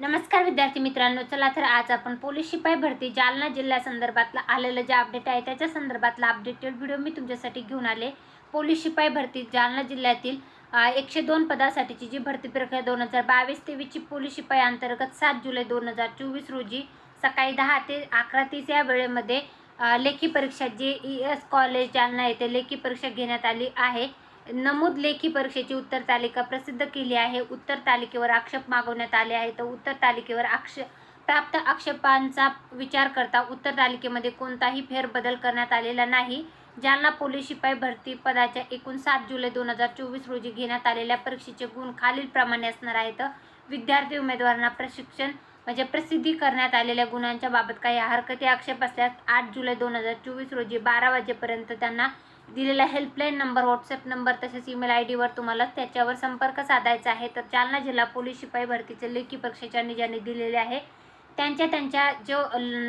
नमस्कार विद्यार्थी मित्रांनो चला तर आज आपण पोलीस शिपाई भरती जालना जिल्ह्यासंदर्भातला आलेलं जे अपडेट आहे त्याच्या संदर्भातला अपडेटेड व्हिडिओ मी तुमच्यासाठी घेऊन आले. पोलीस शिपाई भरती जालना जिल्ह्यातील एकशे दोन पदासाठीची जी भरती प्रक्रिया दोन हजार बावीस तेवीसची पोलीस शिपाई अंतर्गत सात जुलै दोन हजार चोवीस रोजी सकाळी दहा ते अकरा तीस या वेळेमध्ये लेखी परीक्षा जे ई एस कॉलेज जालना येथे लेखी परीक्षा घेण्यात आली आहे. नमूद लेखी परीक्षेची उत्तर तालिका प्रसिद्ध केली आहे. उत्तर तालिकेवर आक्षेप मागवण्यात आले आहे तर उत्तर तालिकेवर आक्षेप प्राप्त आक्षेपांचा विचार करता उत्तर तालिकेमध्ये कोणताही फेरबदल करण्यात आलेला नाही. जालना पोलीस शिपाई भरती पदाच्या एकूण सात जुलै दोन हजार चोवीस रोजी घेण्यात आलेल्या परीक्षेचे गुण खालीलप्रमाणे असणार आहेत. विद्यार्थी उमेदवारांना प्रशिक्षण म्हणजे प्रसिद्धी करण्यात आलेल्या गुणांच्या बाबत काही हरकती आक्षेप असल्यास आठ जुलै दोन हजार चोवीस रोजी बारा वाजेपर्यंत त्यांना दिलेला हेल्पलाईन नंबर व्हॉट्सअप नंबर तसेच ईमेल आय डीवर तुम्हाला त्याच्यावर संपर्क साधायचा आहे. तर जालना जिल्हा पोलीस शिपाई भरतीचे लेखी परीक्षेच्या निजाने दिलेले आहे. त्यांच्या त्यांच्या जो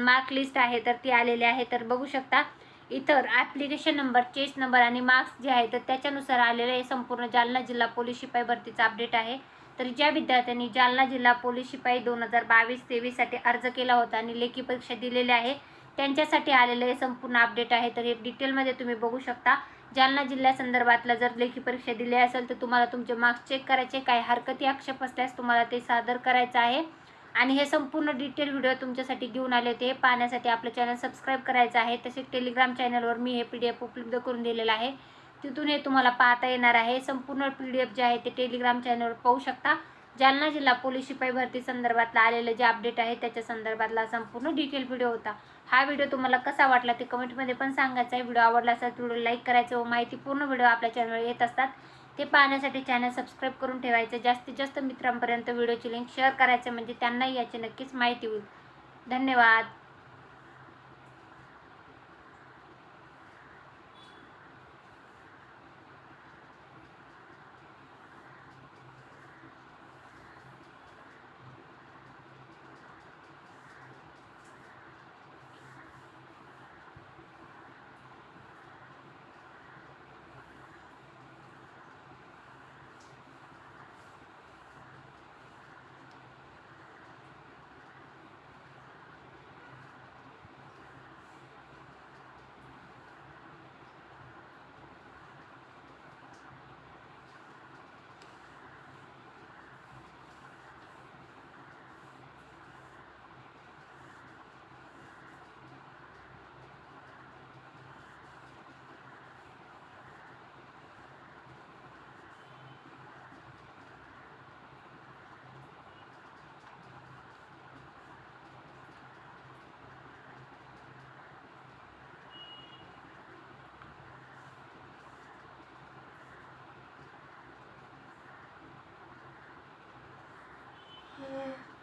मार्क लिस्ट आहे तर ती आलेली आहे. तर बघू शकता इतर ॲप्लिकेशन नंबर चेस नंबर आणि मार्क्स जे आहे तर त्याच्यानुसार आलेलं हे संपूर्ण जालना जिल्हा पोलीस शिपाई भरतीचा अपडेट आहे. तर ज्या विद्यार्थ्यांनी जालना जिल्हा पोलीस शिपाई दोन हजार बावीस तेवीससाठी अर्ज केला होता आणि लेखी परीक्षा दिलेली आहे त्यांच्यासाठी आलेलं हे संपूर्ण अपडेट आहे. तर हे डिटेलमध्ये तुम्ही बघू शकता. जालना जिल्ह्यासंदर्भातला जर लेखी परीक्षा दिली असेल तर तुम्हाला तुमचे मार्क्स चेक करायचे. काही हरकती आक्षेप असल्यास तुम्हाला ते सादर करायचं आहे. आणि हे संपूर्ण डिटेल व्हिडिओ तुमच्यासाठी घेऊन आले होते. हे पाहण्यासाठी आपलं चॅनल सबस्क्राईब करायचं आहे. तसेच टेलिग्राम चॅनलवर मी हे पी डी एफ उपलब्ध करून दिलेलं आहे. तिथून हे तुम्हाला पाहता येणार आहे. संपूर्ण पी डी एफ जे आहे ते टेलिग्राम चॅनलवर पाहू शकता. जालना जिल्हा पोलीस शिपाई भरती संदर्भातला आलेलं जे अपडेट आहे त्याच्या संदर्भातला संपूर्ण डिटेल व्हिडिओ होता. हा व्हिडिओ तुम्हाला कसा वाटला ते कमेंटमध्ये पण सांगायचा आहे. व्हिडिओ आवडला असेल तर व्हिडिओ लाईक करायचं व माहितीपूर्ण व्हिडिओ आपल्या चॅनलवर येत असतात. ते पाहण्यासाठी चॅनल सबस्क्राईब करून ठेवायचं. जास्तीत जास्त मित्रांपर्यंत व्हिडिओची लिंक शेअर करायचं म्हणजे त्यांनाही याची नक्कीच माहिती होईल. धन्यवाद. Yeah.